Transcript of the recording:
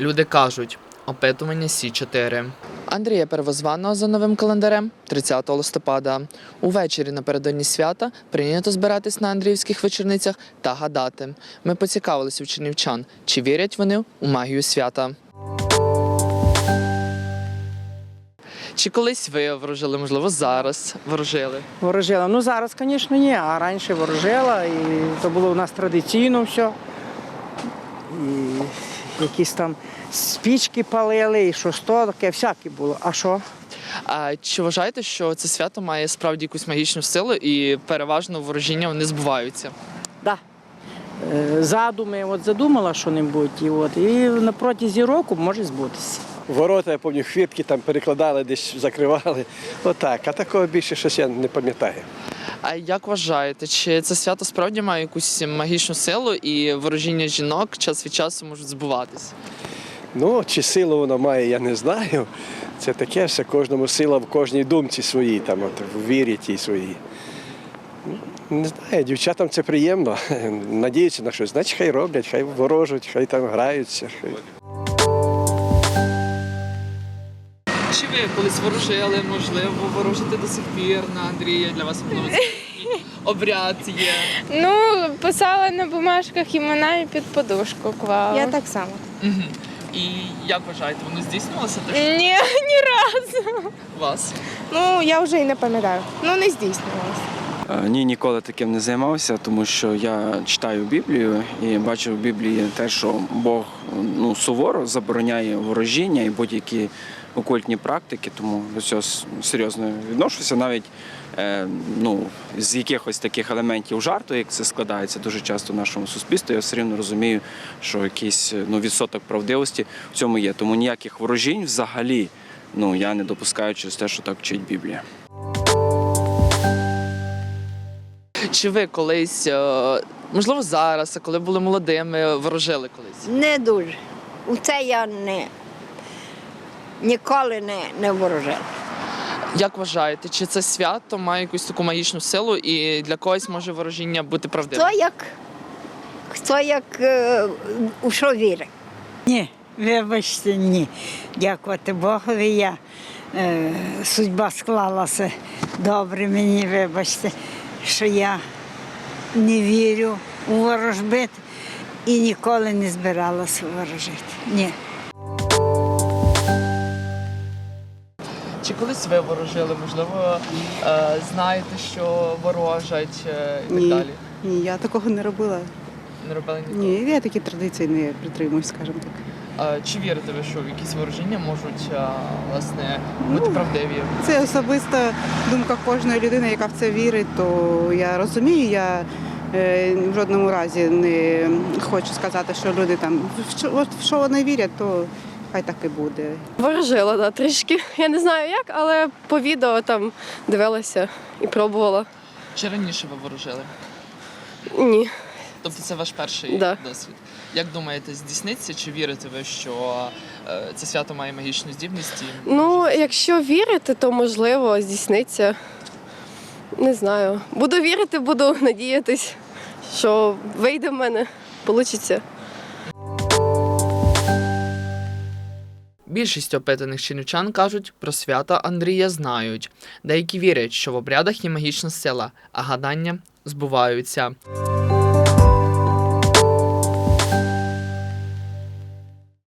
Люди кажуть, опитування Сі 4 Андрія Первозваного за новим календарем 30 листопада. Увечері напередодні свята прийнято збиратись на Андріївських вечорницях та гадати. Ми поцікавилися у чернівчан, чи вірять вони у магію свята. Чи колись ви ворожили, можливо, зараз ворожили? Ворожила. Ну зараз, звісно, ні, а раніше ворожила, і то було у нас традиційно все. І якісь там спічки палили, і що то таке, всяке було. А що? А чи вважаєте, що це свято має справді якусь магічну силу і переважно ворожіння вони збуваються? Да. Е, Задуми, от задумала що-небудь, і от, і на протязі року може збутися. Ворота, я пам'ятаю, хвіртки там перекладали, десь закривали. Отак. А такого більше щось я не пам'ятаю. А як вважаєте, чи це свято справді має якусь магічну силу і ворожіння жінок час від часу можуть збуватися? Ну, чи силу воно має, я не знаю. Це таке все, кожному сила в кожній думці своїй, там, от, в вірі тій своїй. Не знаю, дівчатам це приємно. Надіються на щось. Значить, хай роблять, хай ворожать, хай там граються. Хай... Чи ви колись ворожили, можливо, ворожите до сих пір на Андрія? Для вас обряд є. Ну, писала на бумажках імена і під подушку клала. Я так само. Угу. І як вважаєте, воно здійснювалося теж Ні, ні разу. у вас? Ну, я вже і не пам'ятаю. Ну, не здійснювалося. Е, Ні, ніколи таким не займався, тому що я читаю Біблію і бачу в Біблії те, що Бог ну, суворо забороняє ворожіння і будь-які окультні практики, тому до цього серйозно відношуся. Навіть е, ну, з якихось таких елементів жарту, як це складається дуже часто в нашому суспільстві, я все рівно розумію, що якийсь ну, відсоток правдивості в цьому є. Тому ніяких ворожінь взагалі ну, я не допускаю через те, що так вчить Біблія. Чи ви колись, е, можливо, зараз, а коли були молодими, ворожили колись? Не дуже. У це я не ніколи не, не ворожила. Як вважаєте, чи це свято має якусь таку магічну силу і для когось може ворожіння бути правдивим? Хто як, хто як е, у що вірить? Ні, вибачте, ні. Дякувати Богові. Я, е, судьба склалася добре мені, вибачте, що я не вірю у ворожбит і ніколи не збиралася ворожити. Ні. Чи колись ви ворожили? Можливо, е, знаєте, що ворожать е, і так Ні. далі? Ні, я такого не робила. Не робили ніколи? Ні, я такі традиції не притримуюсь, скажімо так. Чи вірите ви, що якісь ворожіння можуть власне бути правдиві? Це особиста думка кожної людини, яка в це вірить, то я розумію, я е, в жодному разі не хочу сказати, що люди там в що, в що вони вірять, то хай так і буде. Ворожила, да, трішки. Я не знаю як, але по відео там дивилася і пробувала. Чи раніше ви ворожили? Ні. Тобто це ваш перший Да. досвід. Як думаєте, здійсниться, чи вірите ви, що е, це свято має магічну здібність? І Ну, якщо вірити, то можливо здійсниться. Не знаю. Буду вірити, буду надіятись, що вийде в мене, вийде. Більшість опитаних чинівчан кажуть, про свята Андрія знають. Деякі вірять, що в обрядах є магічна сила, а гадання збуваються.